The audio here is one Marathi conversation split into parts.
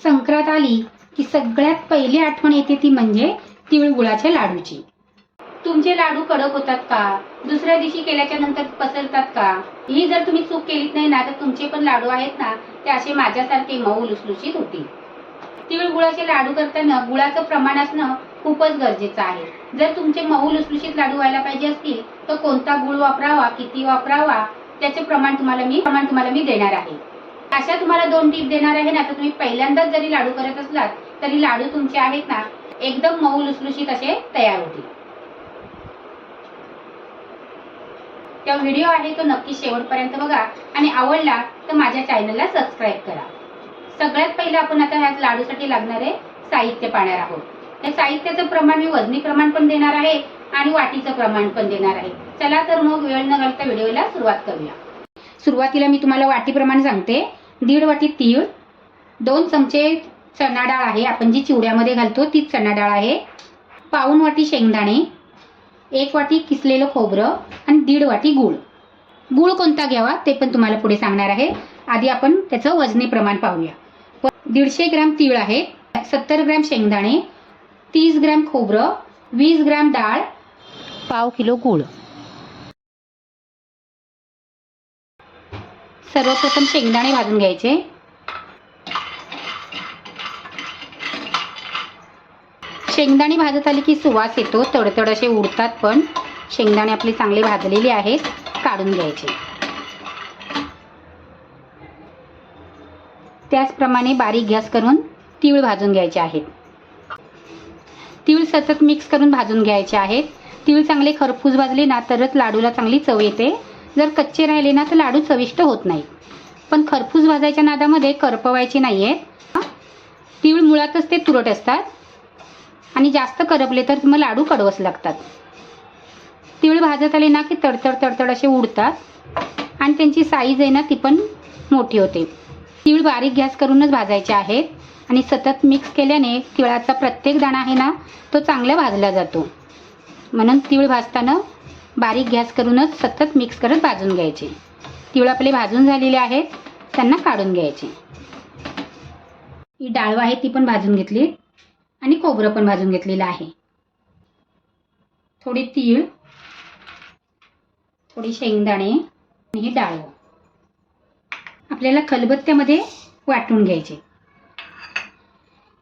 संक्रांत आली की सगळ्यात पहिली आठवण येते ती म्हणजे तिळगुळाच्या लाडूची. तुमचे लाडू कडक होतात का? दुसऱ्या दिवशी केल्याच्यानंतर पसरतात का? ही जर तुम्ही चूक केलीत नाही ना तर तुमचे पण लाडू आहेत ना ते असे माझ्यासारखे मऊ लुसलुशीत होतील. तिळगुळाचे लाडू करताना गुळाचं प्रमाण असणं खूपच गरजेचं आहे. जर तुमचे मऊ लुसलुशीत लाडू व्हायला पाहिजे असतील तर कोणता गुळ वापरावा किती वापरावा त्याचे प्रमाण तुम्हाला मी प्रमाण तुम्हाला मी देणार आहे. अशा तुम्हाला दोन टीप देणार आहे ना तर तुम्ही पहिल्यांदाच जरी लाडू करत असलात तरी लाडू तुमचे आहेत ना एकदम मऊ लुसलुशीत असे तयार होतील. त्या व्हिडिओ आहे तो नक्की शेवटपर्यंत बघा आणि आवडला तर माझ्या चॅनलला सबस्क्राईब करा. सगळ्यात पहिलं आपण आता ह्या लाडूसाठी लागणारे साहित्य पाहणार आहोत. या साहित्याचं प्रमाण मी वजनी प्रमाण पण देणार आहे आणि वाटीचं प्रमाण पण देणार आहे. चला तर मग वेळ न घालता व्हिडिओला सुरुवात करूया. सुरुवातीला मी तुम्हाला वाटी प्रमाण सांगते. दीड वाटी तीळ दोन चमचे चणा डाळ आहे. आपण जी चिवड्यामध्ये घालतो तीच चणा डाळ आहे. पाऊन वाटी शेंगदाणे एक वाटी किसलेलं खोबरं आणि दीड वाटी गूळ. गूळ कोणता घ्यावा ते पण तुम्हाला पुढे सांगणार आहे. आधी आपण त्याचं वजनी प्रमाण पाहूया. दीडशे ग्रॅम तीळ आहे सत्तर ग्रॅम शेंगदाणे तीस ग्रॅम खोबरं वीस ग्रॅम डाळ पाव किलो गूळ. सर्वप्रथम शेंगदाणे भाजून घ्यायचे. शेंगदाणे भाजत आली की सुवास येतो. तडतड असे उडतात पण. शेंगदाणे आपले चांगले भाजलेले आहेत. काढून घ्यायचे. त्याचप्रमाणे बारीक गॅस करून तीळ भाजून घ्यायचे आहेत. तीळ सतत मिक्स करून भाजून घ्यायचे आहेत. तीळ चांगले खरपूस भाजले ना तरच लाडूला चांगली चव येते. जर कच्चे राहिले ना तर लाडू चविष्ट होत नाही. पण खरपूस भाजायच्या नादामध्ये करपवायचे नाही आहेत तीळ मुळातच ते तुरट असतात. आणि जास्त करपले तर मग लाडू कडवस लागतात. तीळ भाजत आले ना की तडतड तडतड असे उडतात. आणि त्यांची साईज आहे ना ती पण मोठी होते. तीळ बारीक गॅस करूनच भाजायचे आहेत आणि सतत मिक्स केल्याने तिळाचा प्रत्येक दाणा आहे ना तो चांगला भाजला जातो. म्हणून तीळ भाजताना बारीक गॅस करूनच सतत मिक्स करत भाजून घ्यायचे. तीळ आपले भाजून झालेले आहेत त्यांना काढून घ्यायचे. ही डाळ आहे ती पण भाजून घेतली. आणि खोबरं पण भाजून घेतलेलं आहे. थोडी तीळ थोडी शेंगदाणे आणि ही डाळ. आपल्याला खलबत्त्यामध्ये वाटून घ्यायचे.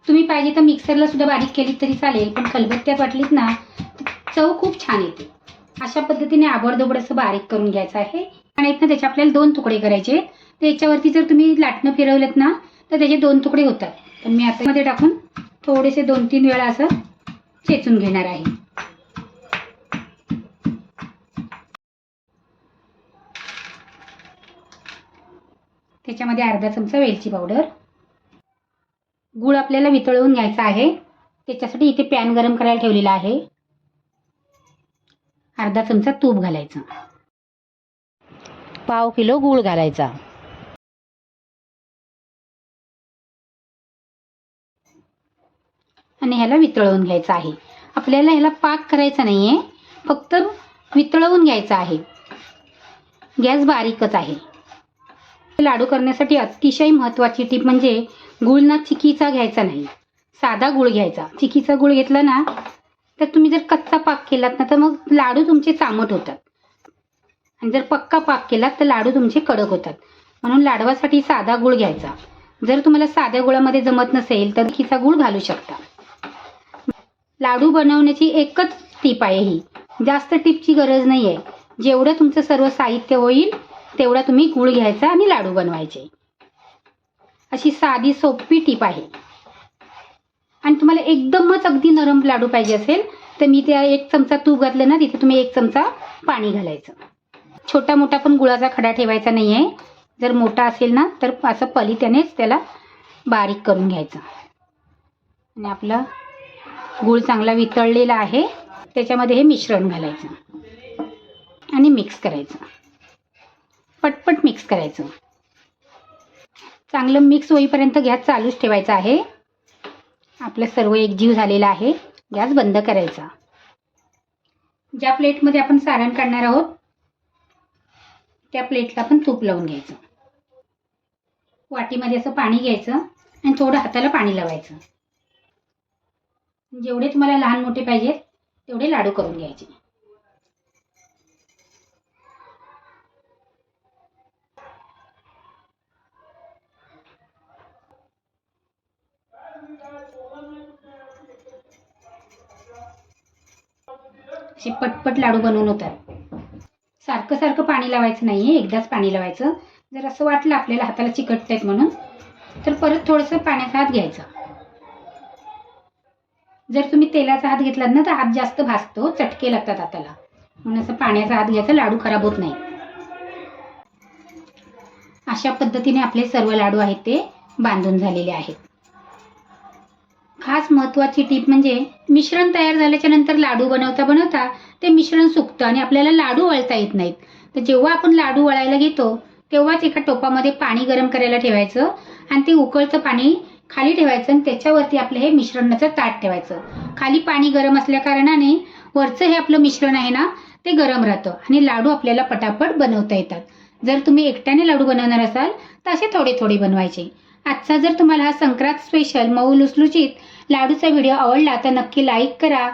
तुम्ही पाहिजे तर मिक्सरला सुद्धा बारीक केली तरी चालेल पण खलबत्त्यात वाटलीत ना चव खूप छान येते. अशा पद्धतीने आबडधोबड असं बारीक करून घ्यायचं आहे. आणि ना त्याचे आपल्याला दोन तुकडे करायचे तर याच्यावरती जर तुम्ही लाटणं फिरवलेत ना तर त्याचे दोन तुकडे होतात. तर मी आता मध्ये टाकून थोडेसे दोन तीन वेळा असं चेचून घेणार आहे. त्याच्यामध्ये अर्धा चमचा वेलची पावडर. गूळ आपल्याला वितळवून घ्यायचा आहे. त्याच्यासाठी इथे पॅन गरम करायला ठेवलेला आहे. अर्धा चमचा तूप घालायचं. पाव किलो गूळ घालायचा. आणि ह्याला वितळवून घ्यायचं आहे. आपल्याला ह्याला पाक करायचा नाही आहे फक्त वितळवून घ्यायचं आहे. गॅस बारीकच आहे. लाडू करण्यासाठी अतिशय महत्त्वाची टीप म्हणजे गुळ ना चिकीचा घ्यायचा नाही. साधा गुळ घ्यायचा. चिकीचा गुळ घेतला ना तर तुम्ही जर कच्चा पाक केलात ना तर मग लाडू तुमचे चामट होतात. आणि जर पक्का पाक केलात तर लाडू तुमचे कडक होतात. म्हणून लाडवासाठी साधा गुळ घ्यायचा. जर तुम्हाला साध्या गुळामध्ये जमत नसेल तर खिचा गुळ घालू शकता. लाडू बनवण्याची एकच टीप आहे ही. जास्त टीपची गरज नाही आहे जेवढं तुमचं सर्व साहित्य होईल तेवढा तुम्ही गुळ घ्यायचा आणि लाडू बनवायचे. अशी साधी सोपी टीप आहे. आणि तुम्हाला एकदमच अगदी नरम लाडू पाहिजे असेल तर मी त्या एक चमचा तूप घातलं ना तिथे तुम्ही एक चमचा पाणी घालायचं. छोटा मोठा पण गुळाचा खडा ठेवायचा नाही आहे जर मोठा असेल ना तर असं पलित्यानेच त्याला बारीक करून घ्यायचं. आणि आपला गूळ चांगला वितळलेला आहे त्याच्यामध्ये हे मिश्रण घालायचं. आणि मिक्स करायचं. पटपट मिक्स करायचं. चांगलं मिक्स होईपर्यंत गॅस चालूच ठेवायचा आहे. आपलं सर्व एकजीव झालेला आहे. गॅस बंद करायचा. ज्या प्लेटमध्ये आपण सारण काढणार आहोत त्या प्लेटला पण तूप लावून घ्यायचं. वाटीमध्ये असं पाणी घ्यायचं आणि थोडं हाताला पाणी लावायचं. जेवढे तुम्हाला लहान मोठे पाहिजेत तेवढे लाडू करून घ्यायचे. असे पटपट लाडू बनवून होतात. सारखं सारखं पाणी लावायचं नाहीये एकदाच पाणी लावायचं. जर असं वाटलं आपल्याला हाताला चिकटत आहेत म्हणून तर परत थोडंसं पाण्याचा हात घ्यायचा. जर तुम्ही तेलाचा हात घेतलात ना तर हात जास्त भाजतो चटके लागतात हाताला. म्हणून असं पाण्याचा हात घ्यायचा लाडू खराब होत नाही. अशा पद्धतीने आपले सर्व लाडू आहेत ते बांधून झालेले आहेत. खास महत्त्वाची टीप म्हणजे मिश्रण तयार झाल्याच्यानंतर लाडू बनवता बनवता ते मिश्रण सुकतं आणि आपल्याला लाडू वळता येत नाहीत. तर जेव्हा आपण लाडू वळायला घेतो तेव्हाच एका टोपामध्ये पाणी गरम करायला ठेवायचं आणि ते उकळतं पाणी खाली ठेवायचं आणि त्याच्यावरती आपलं हे मिश्रणाचं ताट ठेवायचं. खाली पाणी गरम असल्या कारणाने वरचं हे आपलं मिश्रण आहे ना ते गरम राहतं आणि लाडू आपल्याला पटापट बनवता येतात. जर तुम्ही एकट्याने लाडू बनवणार असाल तर असे थोडे थोडे बनवायचे. आजचा जर तुम्हाला हा संक्रांत स्पेशल मऊ लुसलुशीत लाडूचा व्हिडिओ आवडला तर नक्की लाईक करा.